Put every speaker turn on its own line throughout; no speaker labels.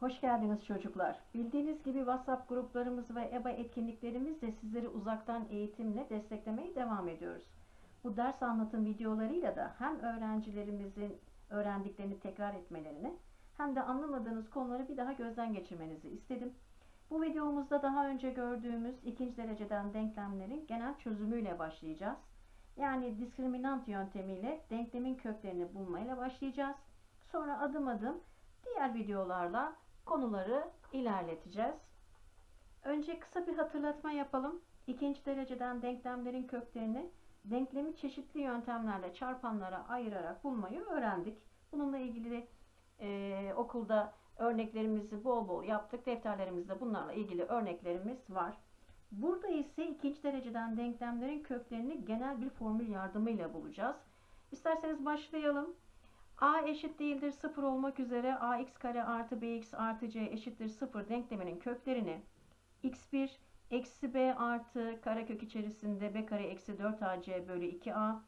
Hoş geldiniz çocuklar. Bildiğiniz gibi WhatsApp gruplarımız ve EBA etkinliklerimizle sizleri uzaktan eğitimle desteklemeye devam ediyoruz. Bu ders anlatım videolarıyla da hem öğrencilerimizin öğrendiklerini tekrar etmelerini hem de anlamadığınız konuları bir daha gözden geçirmenizi istedim. Bu videomuzda daha önce gördüğümüz ikinci dereceden denklemlerin genel çözümüyle başlayacağız. Yani diskriminant yöntemiyle denklemin köklerini bulmayla başlayacağız. Sonra adım adım diğer videolarla konuları ilerleteceğiz. Önce kısa bir hatırlatma yapalım. İkinci dereceden denklemlerin köklerini denklemi çeşitli yöntemlerle çarpanlara ayırarak bulmayı öğrendik. Bununla ilgili e, okulda örneklerimizi bol bol yaptık. Defterlerimizde bunlarla ilgili örneklerimiz var. Burada ise ikinci dereceden denklemlerin köklerini genel bir formül yardımıyla bulacağız. İsterseniz başlayalım. A eşit değildir 0 olmak üzere ax kare artı bx artı c eşittir 0 denkleminin köklerini x1 eksi b artı karekök içerisinde b kare eksi 4ac bölü 2a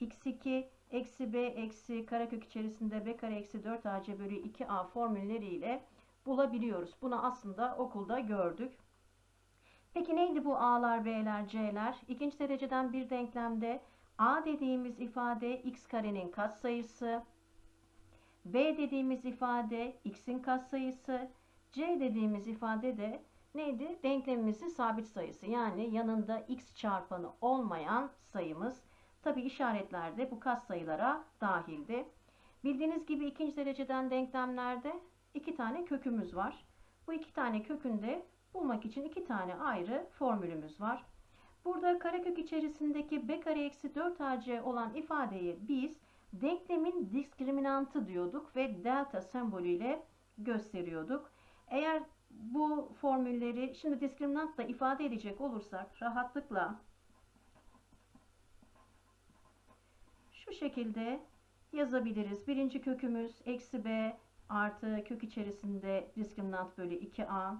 x2 eksi b eksi karekök içerisinde b kare eksi 4ac bölü 2a formülleriyle bulabiliyoruz. Bunu aslında okulda gördük. Peki neydi bu a'lar, b'ler, c'ler? İkinci dereceden bir denklemde a dediğimiz ifade x karenin katsayısı, b dediğimiz ifade x'in katsayısı, c dediğimiz ifade de neydi? Denklemimizin sabit sayısı. Yani yanında x çarpanı olmayan sayımız. Tabi işaretler bu katsayılara dahildi. Bildiğiniz gibi ikinci dereceden denklemlerde iki tane kökümüz var. Bu iki tane kökünde bulmak için iki tane ayrı formülümüz var. Burada karekök içerisindeki b kare eksi 4ac olan ifadeyi biz denklemin diskriminantı diyorduk ve delta sembolüyle gösteriyorduk. Eğer bu formülleri şimdi diskriminantla ifade edecek olursak rahatlıkla şu şekilde yazabiliriz. Birinci kökümüz eksi b artı kök içerisinde diskriminant bölü 2a.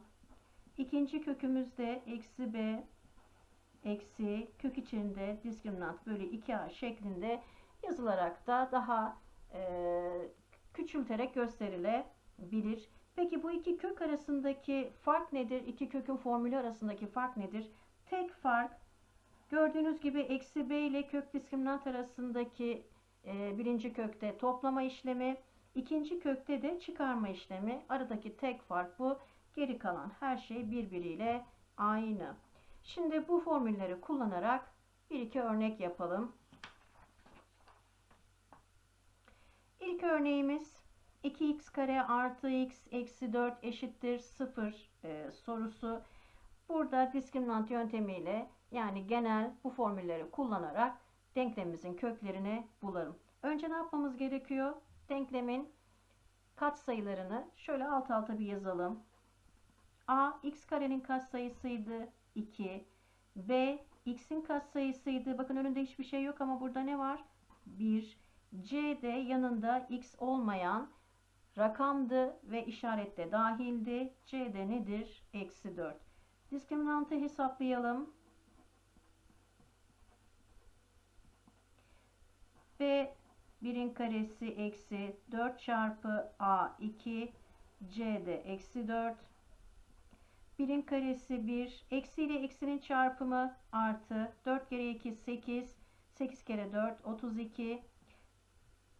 İkinci kökümüz de eksi b eksi kök içinde diskriminant bölü 2a şeklinde yazılarak da daha e, küçülterek gösterilebilir. Peki bu iki kök arasındaki fark nedir? İki kökün formülü arasındaki fark nedir? Tek fark gördüğünüz gibi eksi b ile kök diskriminant arasındaki e, birinci kökte toplama işlemi, ikinci kökte de çıkarma işlemi. Aradaki tek fark bu. Geri kalan her şey birbiriyle aynı. Şimdi bu formülleri kullanarak bir iki örnek yapalım. İlk örneğimiz 2x kare artı x eksi 4 eşittir 0 e, sorusu. Burada diskriminant yöntemiyle yani genel bu formülleri kullanarak denklemimizin köklerini bulalım. Önce ne yapmamız gerekiyor? Denklemin katsayılarını şöyle alt alta bir yazalım. A x karenin katsayısıydı 2. B x'in katsayısıydı. Bakın önünde hiçbir şey yok ama burada ne var? 1. C de yanında x olmayan rakamdı ve işarette dahildi. C de nedir? Eksi 4. Diskriminantı hesaplayalım. B 1'in karesi eksi 4 çarpı A 2 C de eksi 4 1'in karesi 1 eksi ile eksinin çarpımı artı 4 kere 2 8 8 kere 4 32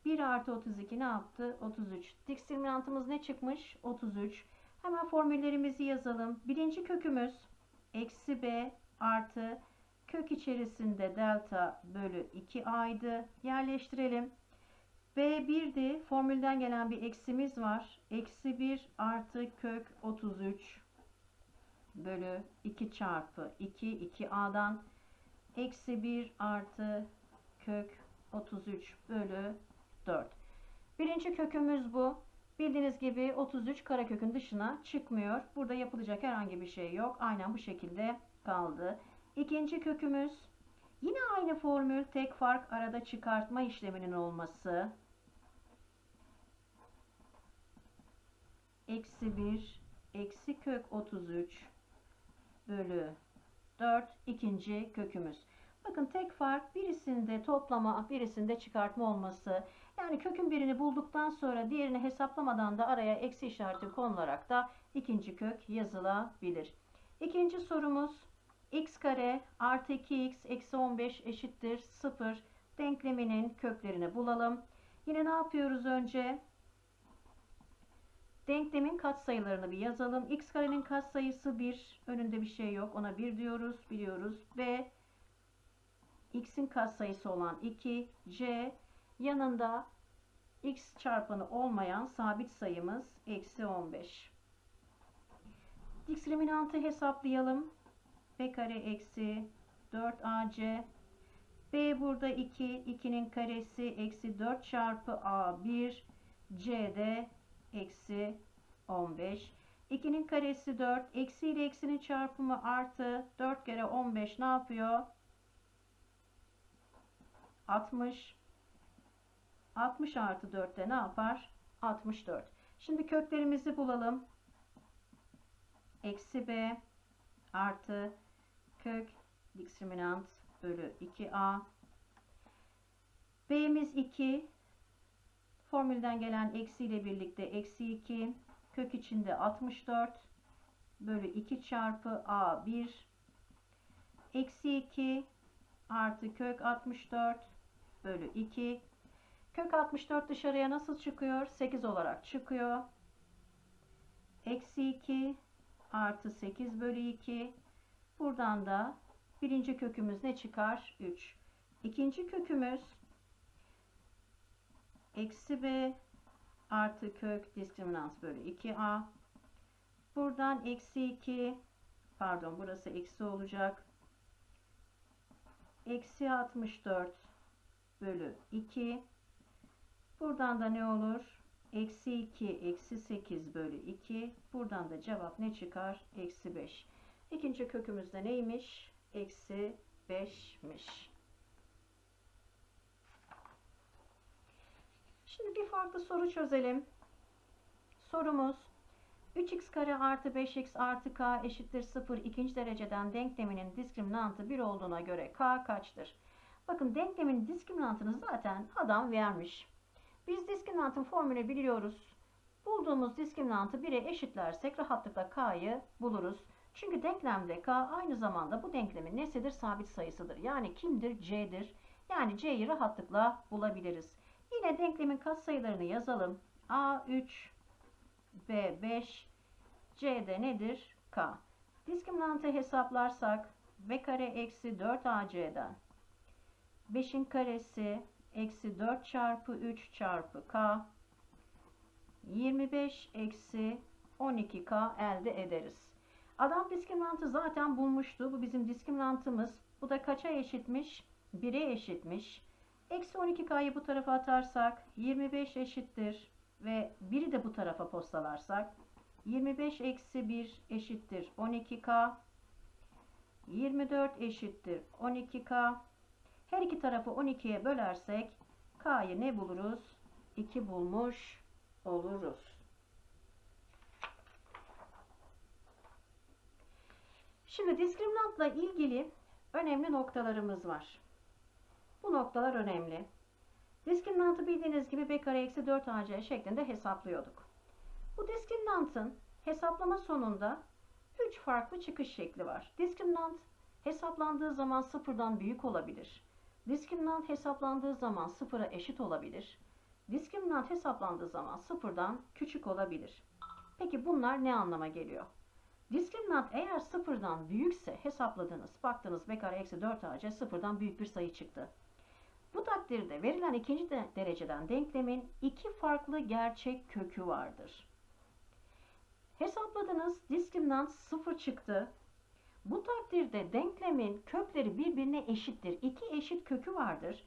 1 artı 32 ne yaptı? 33. Diskriminantımız ne çıkmış? 33. Hemen formüllerimizi yazalım. Birinci kökümüz eksi b artı kök içerisinde delta bölü 2a'ydı. Yerleştirelim. B1'di. Formülden gelen bir eksimiz var. Eksi 1 artı kök 33 bölü 2 çarpı 2 2a'dan eksi 1 artı kök 33 bölü 4. Birinci kökümüz bu. Bildiğiniz gibi 33 karekökün dışına çıkmıyor. Burada yapılacak herhangi bir şey yok. Aynen bu şekilde kaldı. İkinci kökümüz yine aynı formül. Tek fark arada çıkartma işleminin olması. Eksi 1 eksi kök 33 bölü 4 ikinci kökümüz. Bakın tek fark birisinde toplama birisinde çıkartma olması. Yani kökün birini bulduktan sonra diğerini hesaplamadan da araya eksi işareti konularak da ikinci kök yazılabilir. İkinci sorumuz x kare artı 2x eksi 15 eşittir 0 denkleminin köklerini bulalım. Yine ne yapıyoruz önce? Denklemin katsayılarını bir yazalım. x karenin katsayısı 1. Önünde bir şey yok. Ona 1 diyoruz. Biliyoruz. Ve x'in katsayısı olan 2. c yanında x çarpanı olmayan sabit sayımız eksi 15. Diskriminantı hesaplayalım. b kare eksi 4ac b burada 2. 2'nin karesi eksi 4 çarpı a1 c'de eksi 15. 2'nin karesi 4. Eksi ile eksinin çarpımı artı 4 kere 15 ne yapıyor? 60. 60 artı 4 de ne yapar? 64. Şimdi köklerimizi bulalım. Eksi b artı kök diskriminant bölü 2a. b'miz 2. Formülden gelen eksi ile birlikte eksi 2. Kök içinde 64 bölü 2 çarpı a1 eksi 2 artı kök 64 bölü 2 kök 64 dışarıya nasıl çıkıyor? 8 olarak çıkıyor. Eksi 2 artı 8 bölü 2 buradan da birinci kökümüz ne çıkar? 3. İkinci kökümüz eksi b artı kök diskriminant bölü 2a. Buradan eksi 2 pardon burası eksi olacak. Eksi 64 bölü 2. Buradan da ne olur? Eksi 2 eksi 8 bölü 2. Buradan da cevap ne çıkar? Eksi 5. İkinci kökümüzde neymiş? Eksi 5'miş. Şimdi bir farklı soru çözelim. Sorumuz 3x kare artı 5x artı k eşittir 0 ikinci dereceden denkleminin diskriminantı 1 olduğuna göre k kaçtır? Bakın denklemin diskriminantını zaten adam vermiş. Biz diskriminantın formülü biliyoruz. Bulduğumuz diskriminantı 1'e eşitlersek rahatlıkla k'yı buluruz. Çünkü denklemde k aynı zamanda bu denklemin nesidir? Sabit sayısıdır. Yani kimdir? c'dir. Yani c'yi rahatlıkla bulabiliriz. Yine denklemin katsayılarını yazalım. A3, B5, C'de nedir? K. Diskriminantı hesaplarsak B kare eksi 4AC'den 5'in karesi eksi 4 çarpı 3 çarpı K 25 eksi 12K elde ederiz. Adam diskriminantı zaten bulmuştu. Bu bizim diskriminantımız. Bu da kaça eşitmiş? 1'e eşitmiş. Eksi 12K'yı bu tarafa atarsak 25 eşittir ve 1'i de bu tarafa postalarsak 25 eksi 1 eşittir 12K 24 eşittir 12K her iki tarafı 12'ye bölersek K'yı ne buluruz? 2 bulmuş oluruz. Şimdi diskriminantla ilgili önemli noktalarımız var. Bu noktalar önemli. Diskriminantı bildiğiniz gibi b kare eksi 4ac şeklinde hesaplıyorduk. Bu diskriminantın hesaplama sonunda 3 farklı çıkış şekli var. Diskriminant hesaplandığı zaman sıfırdan büyük olabilir. Diskriminant hesaplandığı zaman sıfıra eşit olabilir. Diskriminant hesaplandığı zaman sıfırdan küçük olabilir. Peki bunlar ne anlama geliyor? Diskriminant eğer sıfırdan büyükse hesapladınız, baktınız b kare eksi 4ac sıfırdan büyük bir sayı çıktı. Bu takdirde verilen ikinci de dereceden denklemin iki farklı gerçek kökü vardır. Hesapladınız diskriminant 0 çıktı. Bu takdirde denklemin kökleri birbirine eşittir. İki eşit kökü vardır.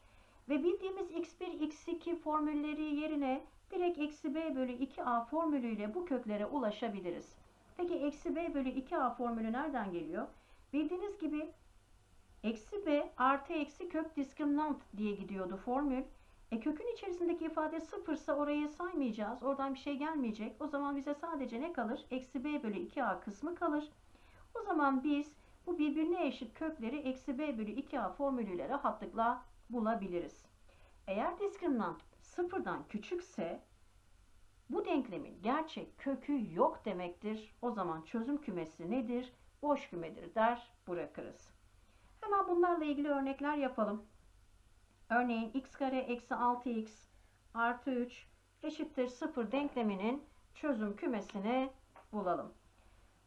Ve bildiğimiz x1, x2 formülleri yerine direkt eksi b bölü 2a formülüyle bu köklere ulaşabiliriz. Peki eksi b bölü 2a formülü nereden geliyor? Bildiğiniz gibi Eksi b artı eksi kök diskriminant diye gidiyordu formül. E kökün içerisindeki ifade sıfırsa orayı saymayacağız. Oradan bir şey gelmeyecek. O zaman bize sadece ne kalır? Eksi b bölü 2a kısmı kalır. O zaman biz bu birbirine eşit kökleri eksi b bölü 2a formülüyle rahatlıkla bulabiliriz. Eğer diskriminant sıfırdan küçükse bu denklemin gerçek kökü yok demektir. O zaman çözüm kümesi nedir? Boş kümedir der bırakırız. Hemen bunlarla ilgili örnekler yapalım. Örneğin x kare eksi 6x artı 3 eşittir 0 denkleminin çözüm kümesini bulalım.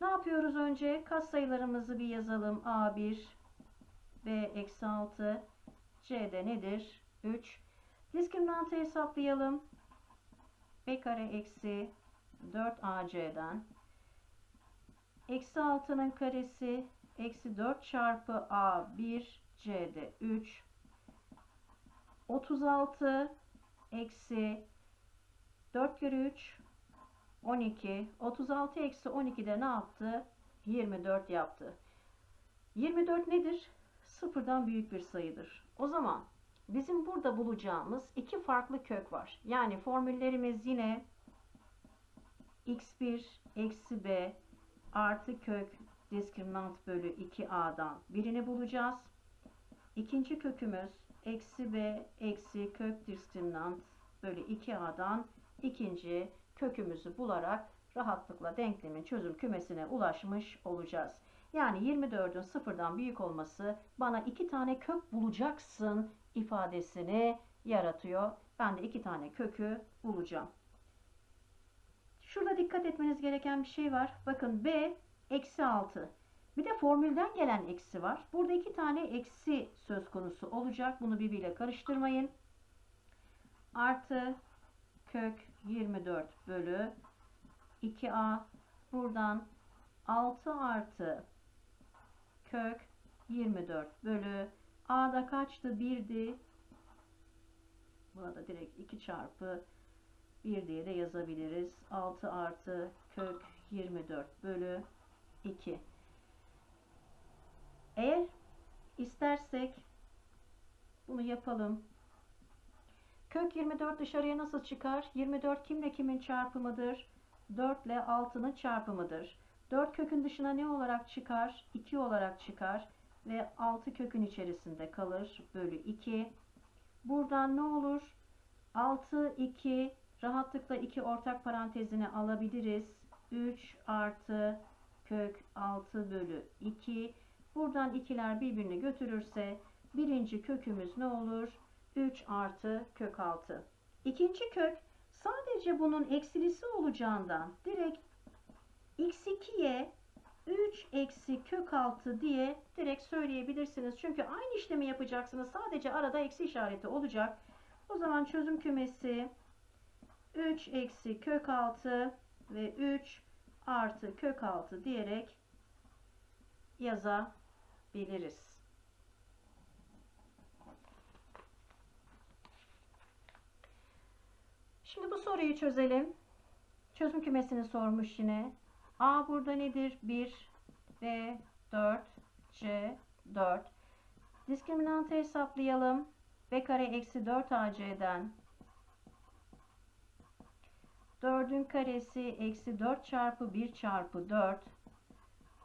Ne yapıyoruz önce? Katsayılarımızı bir yazalım. A1, B eksi 6, C'de nedir? 3. Diskriminantı hesaplayalım. B kare eksi 4AC'den eksi 6'nın karesi eksi 4 çarpı A1 C'de 3 36 eksi 4 kere 3 12 36 eksi 12'de ne yaptı? 24 yaptı. 24 nedir? Sıfırdan büyük bir sayıdır. O zaman bizim burada bulacağımız iki farklı kök var. Yani formüllerimiz yine x1 eksi b artı kök diskriminant bölü 2a'dan birini bulacağız. İkinci kökümüz eksi b eksi kök diskriminant bölü 2a'dan ikinci kökümüzü bularak rahatlıkla denklemin çözüm kümesine ulaşmış olacağız. Yani 24'ün sıfırdan büyük olması bana iki tane kök bulacaksın ifadesini yaratıyor. Ben de iki tane kökü bulacağım. Şurada dikkat etmeniz gereken bir şey var. Bakın b eksi 6. Bir de formülden gelen eksi var. Burada iki tane eksi söz konusu olacak. Bunu birbiriyle karıştırmayın. Artı kök 24 bölü 2a buradan 6 artı kök 24 bölü a'da kaçtı? 1'di burada direkt 2 çarpı 1 diye de yazabiliriz. 6 artı kök 24 bölü 2 eğer istersek bunu yapalım Kök 24 dışarıya nasıl çıkar? 24 kimle kimin çarpımıdır? 4 ile 6'nın çarpımıdır. 4 kökün dışına ne olarak çıkar? 2 olarak çıkar ve 6 kökün içerisinde kalır. Bölü 2. Buradan ne olur? 6, 2 rahatlıkla 2 ortak parantezine alabiliriz. 3 artı kök 6 bölü 2. Buradan ikiler birbirini götürürse birinci kökümüz ne olur? 3 artı kök 6. İkinci kök sadece bunun eksilisi olacağından direkt x2'ye 3 eksi kök 6 diye direkt söyleyebilirsiniz. Çünkü aynı işlemi yapacaksınız. Sadece arada eksi işareti olacak. O zaman çözüm kümesi 3 eksi kök 6 ve 3 artı kök 6 diyerek yazabiliriz. Şimdi bu soruyu çözelim. Çözüm kümesini sormuş yine. A burada nedir? 1, B 4, C 4. Diskriminantı hesaplayalım. B kare eksi 4 AC'den 4'ün karesi eksi 4 çarpı 1 çarpı 4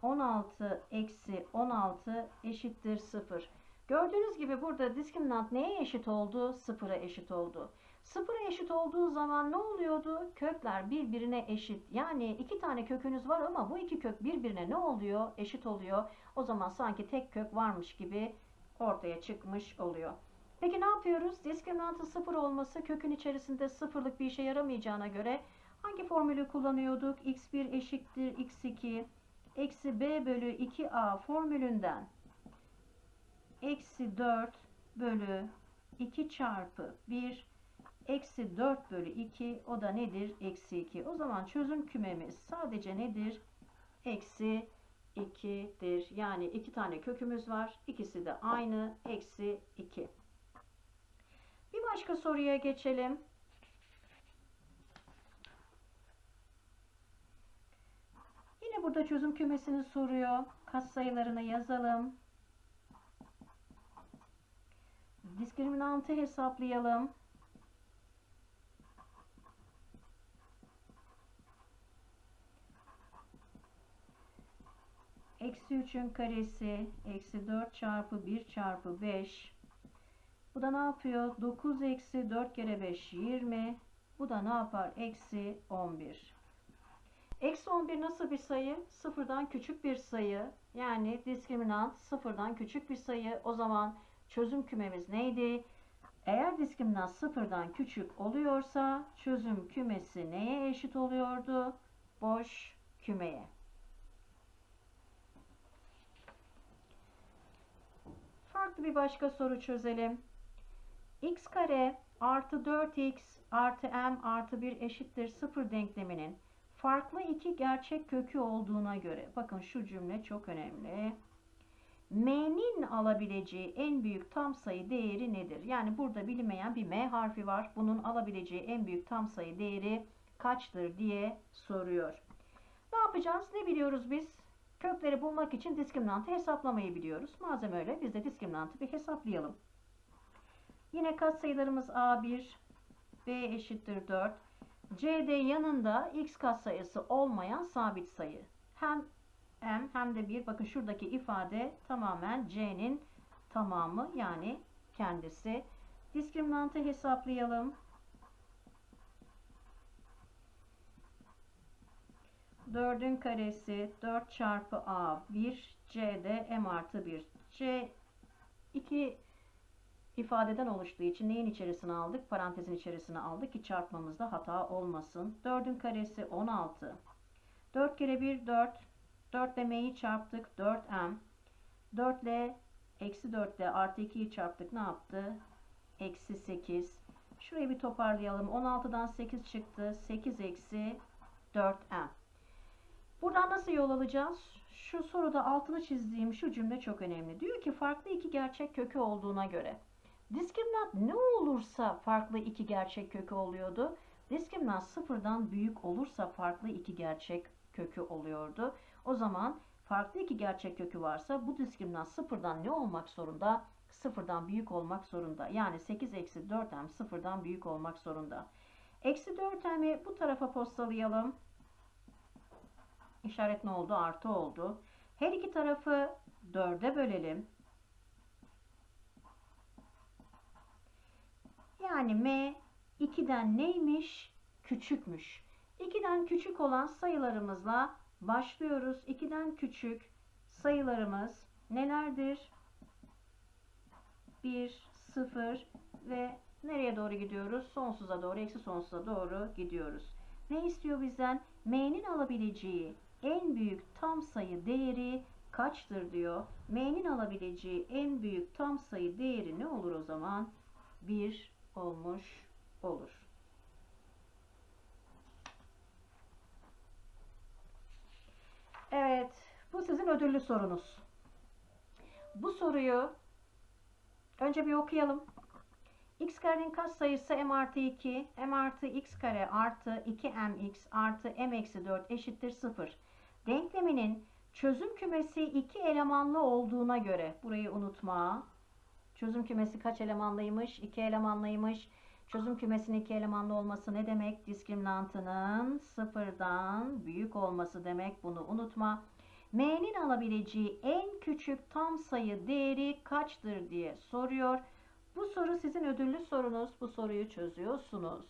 16 eksi 16 eşittir 0. Gördüğünüz gibi burada diskriminant neye eşit oldu? 0'a eşit oldu. Sıfıra eşit olduğu zaman ne oluyordu? Kökler birbirine eşit. Yani iki tane kökünüz var ama bu iki kök birbirine ne oluyor? Eşit oluyor. O zaman sanki tek kök varmış gibi ortaya çıkmış oluyor. Peki ne yapıyoruz? Diskriminantı sıfır olması kökün içerisinde sıfırlık bir işe yaramayacağına göre hangi formülü kullanıyorduk? x1 eşittir x2 eksi b bölü 2a formülünden eksi 4 bölü 2 çarpı 1 Eksi 4 bölü 2 o da nedir? Eksi 2. O zaman çözüm kümemiz sadece nedir? Eksi 2'dir. Yani iki tane kökümüz var. İkisi de aynı. Eksi 2. Bir başka soruya geçelim. Yine burada çözüm kümesini soruyor. Katsayılarını yazalım. Diskriminantı hesaplayalım. Eksi 3'ün karesi eksi 4 çarpı 1 çarpı 5. Bu da ne yapıyor? 9 eksi 4 kere 5 20. Bu da ne yapar? Eksi 11. Eksi 11 nasıl bir sayı? Sıfırdan küçük bir sayı. Yani diskriminant sıfırdan küçük bir sayı. O zaman çözüm kümemiz neydi? Eğer diskriminant sıfırdan küçük oluyorsa çözüm kümesi neye eşit oluyordu? Boş kümeye. Farklı bir başka soru çözelim. x kare artı 4x artı m artı 1 eşittir 0 denkleminin farklı iki gerçek kökü olduğuna göre bakın şu cümle çok önemli. M'nin alabileceği en büyük tam sayı değeri nedir? Yani burada bilinmeyen bir M harfi var. Bunun alabileceği en büyük tam sayı değeri kaçtır diye soruyor. Ne yapacağız? Ne biliyoruz biz? Kökleri bulmak için diskriminantı hesaplamayı biliyoruz. Malzeme öyle. Biz de diskriminantı bir hesaplayalım. Yine katsayılarımız A1, B eşittir 4. CD yanında x katsayısı olmayan sabit sayı. Hem m hem de 1. Bakın şuradaki ifade tamamen c'nin tamamı yani kendisi. Diskriminantı hesaplayalım. 4'ün karesi 4 çarpı a 1 c'de m artı 1. c 2 ifadeden oluştuğu için neyin içerisine aldık? Parantezin içerisine aldık ki çarpmamızda hata olmasın. 4'ün karesi 16. 4 kere 1 4. 4 ile m'yi çarptık. 4m. 4 ile eksi 4 ile artı 2'yi çarptık. Ne yaptı? Eksi 8. Şurayı bir toparlayalım. 16'dan 8 çıktı. 8 eksi 4m. Buradan nasıl yol alacağız? Şu soruda altını çizdiğim şu cümle çok önemli. Diyor ki farklı iki gerçek kökü olduğuna göre. Diskriminant ne olursa farklı iki gerçek kökü oluyordu. Diskriminant sıfırdan büyük olursa farklı iki gerçek kökü oluyordu. O zaman farklı iki gerçek kökü varsa bu diskriminant sıfırdan ne olmak zorunda? Sıfırdan büyük olmak zorunda. Yani 8 eksi 4m sıfırdan büyük olmak zorunda. Eksi 4m'i bu tarafa postalayalım. İşaret ne oldu? Artı oldu. Her iki tarafı 4'e bölelim. Yani m 2'den neymiş? Küçükmüş. 2'den küçük olan sayılarımızla başlıyoruz. 2'den küçük sayılarımız nelerdir? 1, 0 ve nereye doğru gidiyoruz? Sonsuza doğru, eksi sonsuza doğru gidiyoruz. Ne istiyor bizden? M'nin alabileceği en büyük tam sayı değeri kaçtır diyor. M'nin alabileceği en büyük tam sayı değeri ne olur o zaman? 1 olmuş olur. Evet, bu sizin ödüllü sorunuz. Bu soruyu önce bir okuyalım. x karenin katsayısı m artı 2, m artı x kare artı 2mx artı m eksi 4 eşittir 0. Denkleminin çözüm kümesi iki elemanlı olduğuna göre, burayı unutma. Çözüm kümesi kaç elemanlıymış? İki elemanlıymış. Çözüm kümesinin iki elemanlı olması ne demek? Diskriminantının sıfırdan büyük olması demek. Bunu unutma. M'nin alabileceği en küçük tam sayı değeri kaçtır diye soruyor. Bu soru sizin ödüllü sorunuz. Bu soruyu çözüyorsunuz.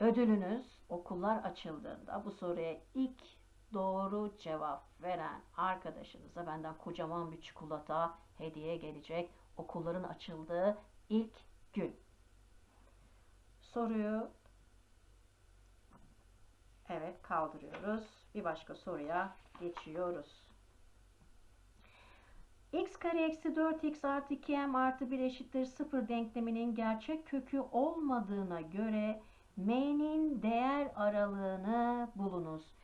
Ödülünüz okullar açıldığında bu soruya ilk doğru cevap veren arkadaşınıza benden kocaman bir çikolata hediye gelecek. Okulların açıldığı ilk gün. Soruyu evet kaldırıyoruz. Bir başka soruya geçiyoruz. x kare eksi 4x artı 2m artı 1 eşittir 0 denkleminin gerçek kökü olmadığına göre m'nin değer aralığını bulunuz.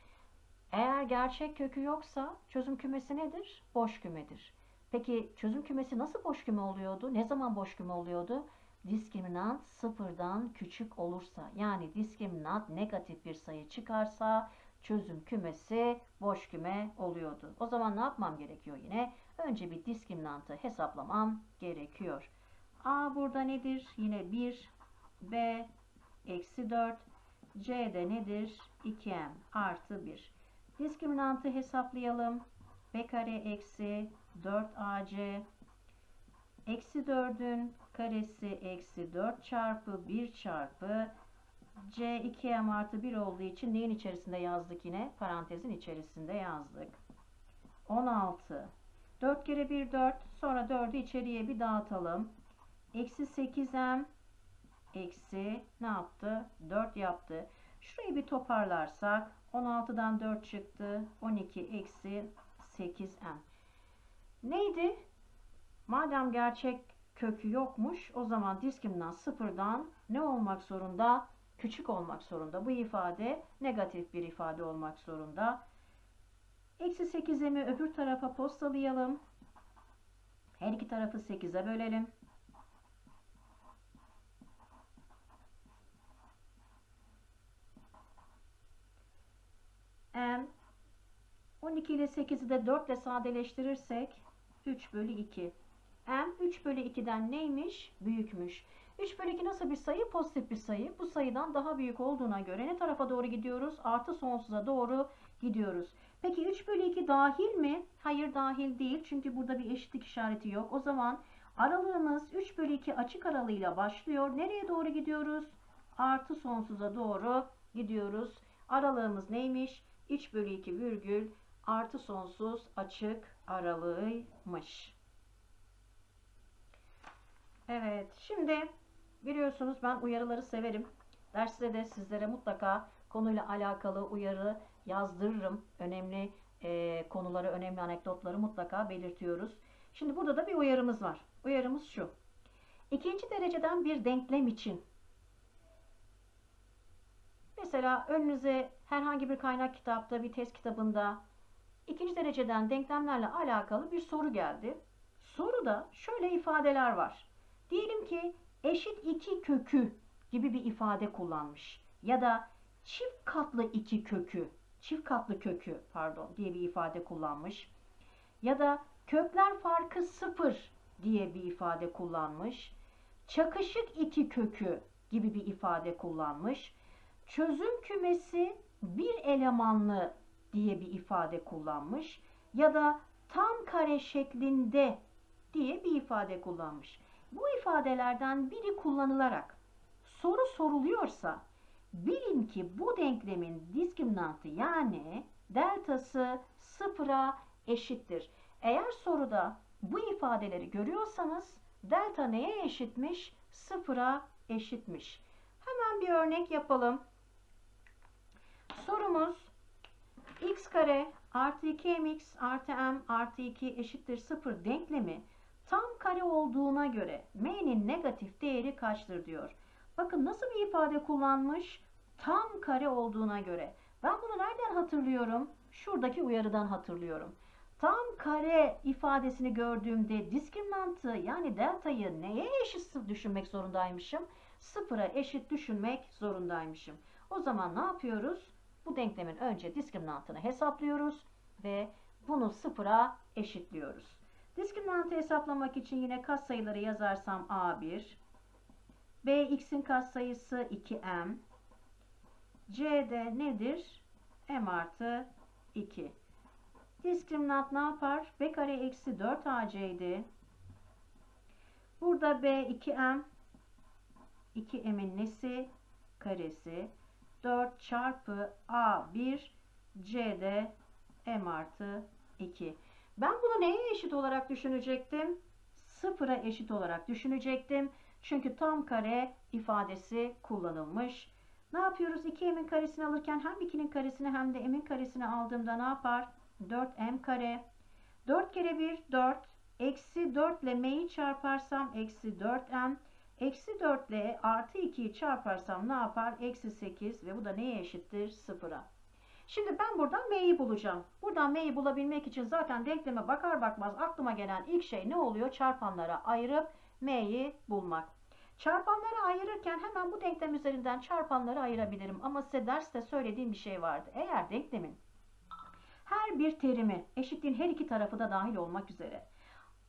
Eğer gerçek kökü yoksa çözüm kümesi nedir? Boş kümedir. Peki çözüm kümesi nasıl boş küme oluyordu? Ne zaman boş küme oluyordu? Diskriminant sıfırdan küçük olursa yani diskriminant negatif bir sayı çıkarsa çözüm kümesi boş küme oluyordu. O zaman ne yapmam gerekiyor yine? Önce bir diskriminantı hesaplamam gerekiyor. A burada nedir? Yine 1, B eksi 4, C de nedir? 2M artı 1. Diskriminantı hesaplayalım. B kare eksi 4AC Eksi 4'ün karesi eksi 4 çarpı 1 çarpı C 2M artı 1 olduğu için neyin içerisinde yazdık yine? Parantezin içerisinde yazdık. 16. 4 kere 1 4. Sonra 4'ü içeriye bir dağıtalım. Eksi 8M eksi ne yaptı? 4 yaptı. Şurayı bir toparlarsak 16'dan 4 çıktı. 12 eksi 8M. Neydi? Madem gerçek kökü yokmuş o zaman diskimden sıfırdan ne olmak zorunda? Küçük olmak zorunda. Bu ifade negatif bir ifade olmak zorunda. Eksi 8'imi öbür tarafa postalayalım. Her iki tarafı 8'e bölelim. 12 ile 8'i de 4 ile sadeleştirirsek 3 bölü 2. M 3 bölü 2'den neymiş? Büyükmüş. 3 bölü 2 nasıl bir sayı? Pozitif bir sayı. Bu sayıdan daha büyük olduğuna göre ne tarafa doğru gidiyoruz? Artı sonsuza doğru gidiyoruz. Peki 3 bölü 2 dahil mi? Hayır dahil değil. Çünkü burada bir eşitlik işareti yok. O zaman aralığımız 3 bölü 2 açık aralığıyla başlıyor. Nereye doğru gidiyoruz? Artı sonsuza doğru gidiyoruz. Aralığımız neymiş? 3 bölü 2 virgül artı sonsuz açık aralığıymış. Evet şimdi biliyorsunuz ben uyarıları severim. Derste de sizlere mutlaka konuyla alakalı uyarı yazdırırım. Önemli e, konuları, önemli anekdotları mutlaka belirtiyoruz. Şimdi burada da bir uyarımız var. Uyarımız şu. İkinci dereceden bir denklem için Mesela önünüze herhangi bir kaynak kitapta, bir test kitabında ikinci dereceden denklemlerle alakalı bir soru geldi. Soruda şöyle ifadeler var. Diyelim ki eşit iki kökü gibi bir ifade kullanmış. Ya da çift katlı iki kökü, çift katlı kökü pardon diye bir ifade kullanmış. Ya da kökler farkı sıfır diye bir ifade kullanmış. Çakışık iki kökü gibi bir ifade kullanmış çözüm kümesi bir elemanlı diye bir ifade kullanmış ya da tam kare şeklinde diye bir ifade kullanmış. Bu ifadelerden biri kullanılarak soru soruluyorsa bilin ki bu denklemin diskriminantı yani deltası sıfıra eşittir. Eğer soruda bu ifadeleri görüyorsanız delta neye eşitmiş? Sıfıra eşitmiş. Hemen bir örnek yapalım. Sorumuz x kare artı 2mx artı m artı 2 eşittir 0 denklemi tam kare olduğuna göre m'nin negatif değeri kaçtır diyor. Bakın nasıl bir ifade kullanmış? Tam kare olduğuna göre. Ben bunu nereden hatırlıyorum? Şuradaki uyarıdan hatırlıyorum. Tam kare ifadesini gördüğümde diskriminantı yani deltayı neye eşit düşünmek zorundaymışım? Sıfıra eşit düşünmek zorundaymışım. O zaman ne yapıyoruz? Bu denklemin önce diskriminantını hesaplıyoruz ve bunu sıfıra eşitliyoruz. Diskriminantı hesaplamak için yine katsayıları yazarsam A1, Bx'in katsayısı 2m, C'de nedir? m artı 2. Diskriminant ne yapar? b kare eksi 4ac'ydi. Burada b 2m, 2m'in nesi? Karesi. 4 çarpı A1 C'de M artı 2. Ben bunu neye eşit olarak düşünecektim? Sıfıra eşit olarak düşünecektim. Çünkü tam kare ifadesi kullanılmış. Ne yapıyoruz? 2m'in karesini alırken hem 2'nin karesini hem de m'in karesini aldığımda ne yapar? 4m kare. 4 kere 1 4. Eksi 4 ile m'yi çarparsam eksi 4m. Eksi 4 ile artı 2'yi çarparsam ne yapar? Eksi 8 ve bu da neye eşittir? Sıfıra. Şimdi ben buradan m'yi bulacağım. Buradan m'yi bulabilmek için zaten denkleme bakar bakmaz aklıma gelen ilk şey ne oluyor? Çarpanlara ayırıp m'yi bulmak. Çarpanları ayırırken hemen bu denklem üzerinden çarpanları ayırabilirim. Ama size derste söylediğim bir şey vardı. Eğer denklemin her bir terimi eşitliğin her iki tarafı da dahil olmak üzere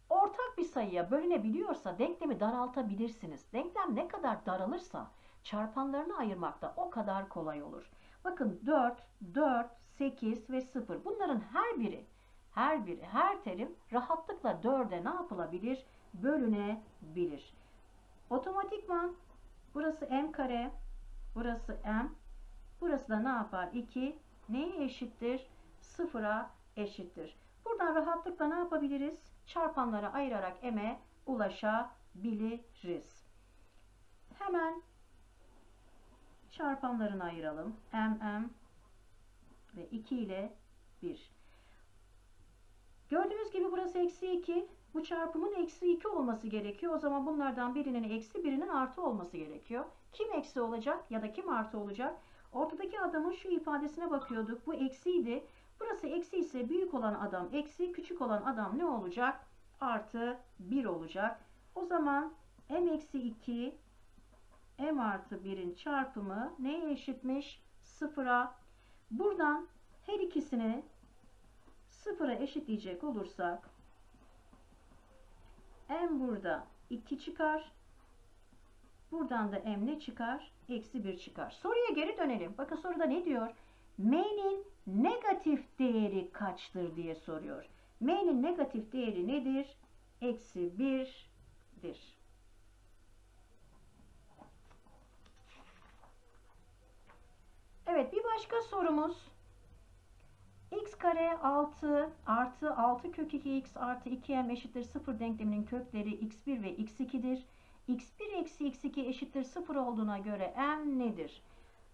ortak bir sayıya bölünebiliyorsa denklemi daraltabilirsiniz. Denklem ne kadar daralırsa çarpanlarını ayırmak da o kadar kolay olur. Bakın 4, 4, 8 ve 0 bunların her biri her biri her terim rahatlıkla 4'e ne yapılabilir? bölünebilir. Otomatikman burası m kare, burası m, burası da ne yapar? 2 neye eşittir? Sıfıra eşittir. Buradan rahatlıkla ne yapabiliriz? Çarpanlara ayırarak m'e ulaşabiliriz. Hemen çarpanlarını ayıralım. m, m ve 2 ile 1. Gördüğünüz gibi burası eksi 2. Bu çarpımın eksi 2 olması gerekiyor. O zaman bunlardan birinin eksi birinin artı olması gerekiyor. Kim eksi olacak ya da kim artı olacak? Ortadaki adamın şu ifadesine bakıyorduk. Bu eksiydi. Burası eksi ise büyük olan adam eksi, küçük olan adam ne olacak? Artı 1 olacak. O zaman m eksi 2 m artı 1'in çarpımı neye eşitmiş? Sıfıra. Buradan her ikisini sıfıra eşitleyecek olursak m burada 2 çıkar. Buradan da m ne çıkar? Eksi 1 çıkar. Soruya geri dönelim. Bakın soruda ne diyor? m'nin negatif değeri kaçtır diye soruyor. m'nin negatif değeri nedir? Eksi 1'dir. Evet bir başka sorumuz. x kare 6 artı 6 kök 2x artı 2m eşittir 0 denkleminin kökleri x1 ve x2'dir. x1 eksi x2 eşittir 0 olduğuna göre m nedir?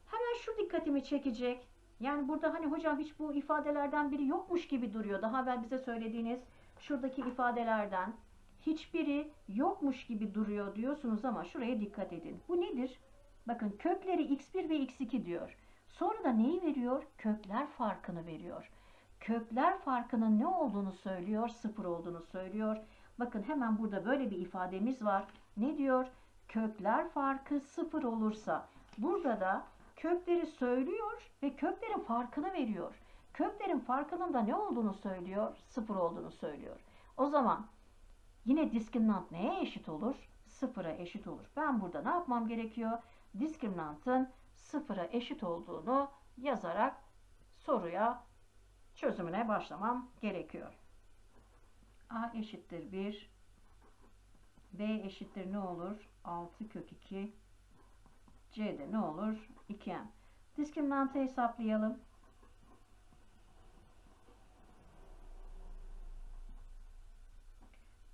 Hemen şu dikkatimi çekecek. Yani burada hani hocam hiç bu ifadelerden biri yokmuş gibi duruyor. Daha evvel bize söylediğiniz şuradaki ifadelerden hiçbiri yokmuş gibi duruyor diyorsunuz ama şuraya dikkat edin. Bu nedir? Bakın kökleri x1 ve x2 diyor. Sonra da neyi veriyor? Kökler farkını veriyor. Kökler farkının ne olduğunu söylüyor? Sıfır olduğunu söylüyor. Bakın hemen burada böyle bir ifademiz var. Ne diyor? Kökler farkı sıfır olursa. Burada da kökleri söylüyor ve köklerin farkını veriyor. Köklerin farkının da ne olduğunu söylüyor? Sıfır olduğunu söylüyor. O zaman yine diskriminant neye eşit olur? Sıfıra eşit olur. Ben burada ne yapmam gerekiyor? Diskriminantın sıfıra eşit olduğunu yazarak soruya çözümüne başlamam gerekiyor. A eşittir 1 B eşittir ne olur? 6 kök 2 C'de ne olur? 2M. Diskriminantı hesaplayalım.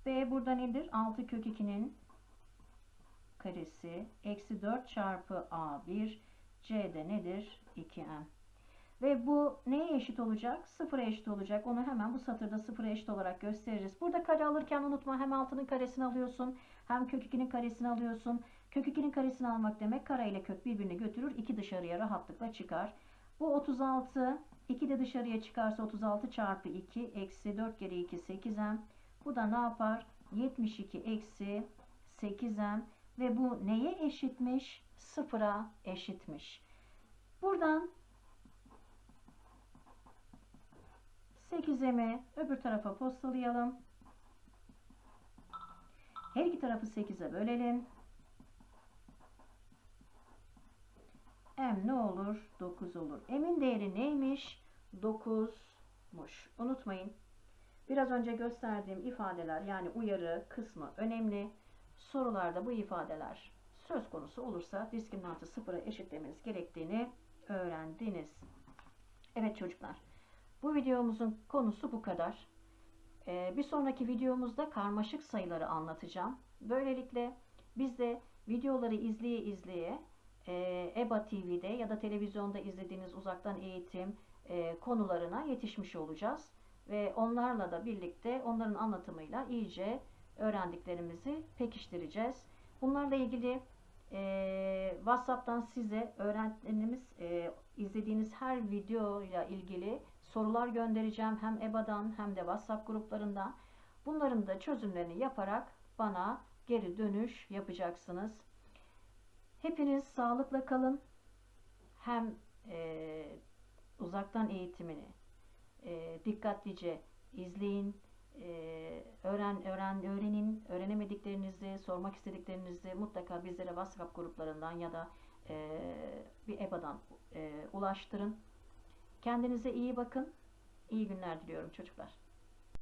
B burada nedir? 6 kök 2'nin karesi eksi 4 çarpı A1 C'de nedir? 2M. Ve bu neye eşit olacak? Sıfıra eşit olacak. Onu hemen bu satırda sıfıra eşit olarak gösteririz. Burada kare alırken unutma hem altının karesini alıyorsun hem kök 2'nin karesini alıyorsun. Kök 2'nin karesini almak demek kare ile kök birbirini götürür. 2 dışarıya rahatlıkla çıkar. Bu 36. 2 de dışarıya çıkarsa 36 çarpı 2 eksi 4 kere 2 8m. Bu da ne yapar? 72 eksi 8m. Ve bu neye eşitmiş? Sıfıra eşitmiş. Buradan 8m'i öbür tarafa postalayalım. Her iki tarafı 8'e bölelim. M ne olur? 9 olur. M'in değeri neymiş? 9'muş. Unutmayın. Biraz önce gösterdiğim ifadeler yani uyarı kısmı önemli. Sorularda bu ifadeler söz konusu olursa diskriminantı sıfıra eşitlemeniz gerektiğini öğrendiniz. Evet çocuklar. Bu videomuzun konusu bu kadar. Ee, bir sonraki videomuzda karmaşık sayıları anlatacağım. Böylelikle biz de videoları izleye izleye e, EBA TV'de ya da televizyonda izlediğiniz uzaktan eğitim e, konularına yetişmiş olacağız. Ve onlarla da birlikte onların anlatımıyla iyice öğrendiklerimizi pekiştireceğiz. Bunlarla ilgili e, WhatsApp'tan size öğrendiğiniz, e, izlediğiniz her video ile ilgili sorular göndereceğim. Hem EBA'dan hem de WhatsApp gruplarından. Bunların da çözümlerini yaparak bana geri dönüş yapacaksınız. Hepiniz sağlıkla kalın. Hem e, uzaktan eğitimini e, dikkatlice izleyin, e, öğren, öğren, öğrenin, öğrenemediklerinizi, sormak istediklerinizi mutlaka bizlere WhatsApp gruplarından ya da e, bir EBA'dan e, ulaştırın. Kendinize iyi bakın. İyi günler diliyorum çocuklar.